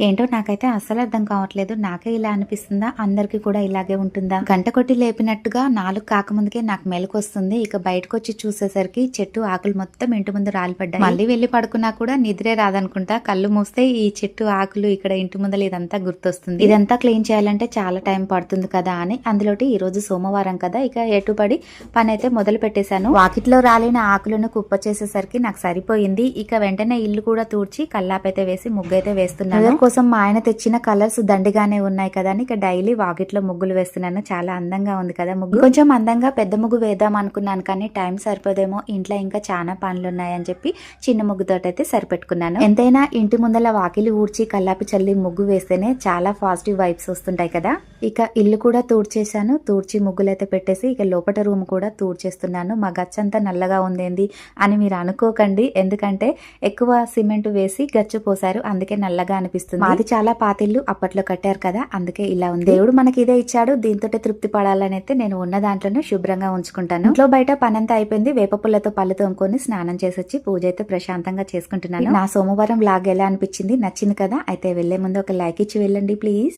ఏంటో నాకైతే అస్సలు అర్థం కావట్లేదు. నాకే ఇలా అనిపిస్తుందా? అందరికి కూడా ఇలాగే ఉంటుందా? గంట కొట్టి లేపినట్టుగా నాలుగు కాకముందుకే నాకు మెలకు వస్తుంది ఇక బయటకు వచ్చి చూసేసరికి చెట్టు ఆకులు మొత్తం ఇంటి ముందు రాలిపడ్డాయి. మళ్ళీ వెళ్ళి పడుకున్నా కూడా నిద్రే రాదనుకుంటా. కళ్ళు మూస్తే ఈ చెట్టు ఆకులు ఇక్కడ ఇంటి ముందర ఇదంతా గుర్తొస్తుంది. ఇదంతా క్లీన్ చేయాలంటే చాలా టైం పడుతుంది కదా అని అందులోటి ఈ రోజు సోమవారం కదా. ఇక ఎటుపడి పని అయితే మొదలు పెట్టేశాను. వాకిట్లో రాలిన ఆకులను కుప్ప చేసేసరికి నాకు సరిపోయింది. ఇక వెంటనే ఇల్లు కూడా తూడ్చి కల్లాపైతే వేసి ముగ్గు అయితే వేస్తున్నాను. కోసం మా ఆయన తెచ్చిన కలర్స్ దండిగానే ఉన్నాయి కదా అని ఇక డైలీ వాకిట్లో ముగ్గులు వేస్తున్నాను. చాలా అందంగా ఉంది కదా ముగ్గు. కొంచెం అందంగా పెద్ద ముగ్గు వేద్దాం అనుకున్నాను కానీ టైం సరిపోదేమో. ఇంట్లో ఇంకా చాలా పనులు ఉన్నాయని చెప్పి చిన్న ముగ్గుతో అయితే సరిపెట్టుకున్నాను. ఎంతైనా ఇంటి ముందల వాకిలి ఊడ్చి కల్లాపి చల్లి ముగ్గు వేస్తేనే చాలా పాజిటివ్ వైబ్స్ వస్తుంటాయి కదా. ఇక ఇల్లు కూడా తూడ్చేశాను. తూడ్చి ముగ్గులైతే పెట్టేసి ఇక లోపల రూమ్ కూడా తూడ్చేస్తున్నాను. మా గచ్చంతా నల్లగా ఉందేంది అని మీరు అనుకోకండి. ఎందుకంటే ఎక్కువ సిమెంట్ వేసి గచ్చు పోసారు అందుకే నల్లగా అనిపిస్తుంది. మాది చాలా పాతిల్లు అప్పట్లో కట్టారు కదా అందుకే ఇలా ఉంది. దేవుడు మనకి ఇదే ఇచ్చాడు. దీంతో తృప్తి పడాలని అయితే నేను ఉన్న దాంట్లోనే శుభ్రంగా ఉంచుకుంటాను. ఇంట్లో బయట పనంతా అయిపోయింది. వేప పుల్లతో పళ్ళు తోముకొని స్నానం చేసొచ్చి పూజ అయితే ప్రశాంతంగా చేసుకుంటున్నాను. నా సోమవారం లాగ్ ఎలా అనిపించింది? నచ్చింది కదా? అయితే వెళ్ళే ముందు ఒక లైక్ ఇచ్చి వెళ్ళండి ప్లీజ్.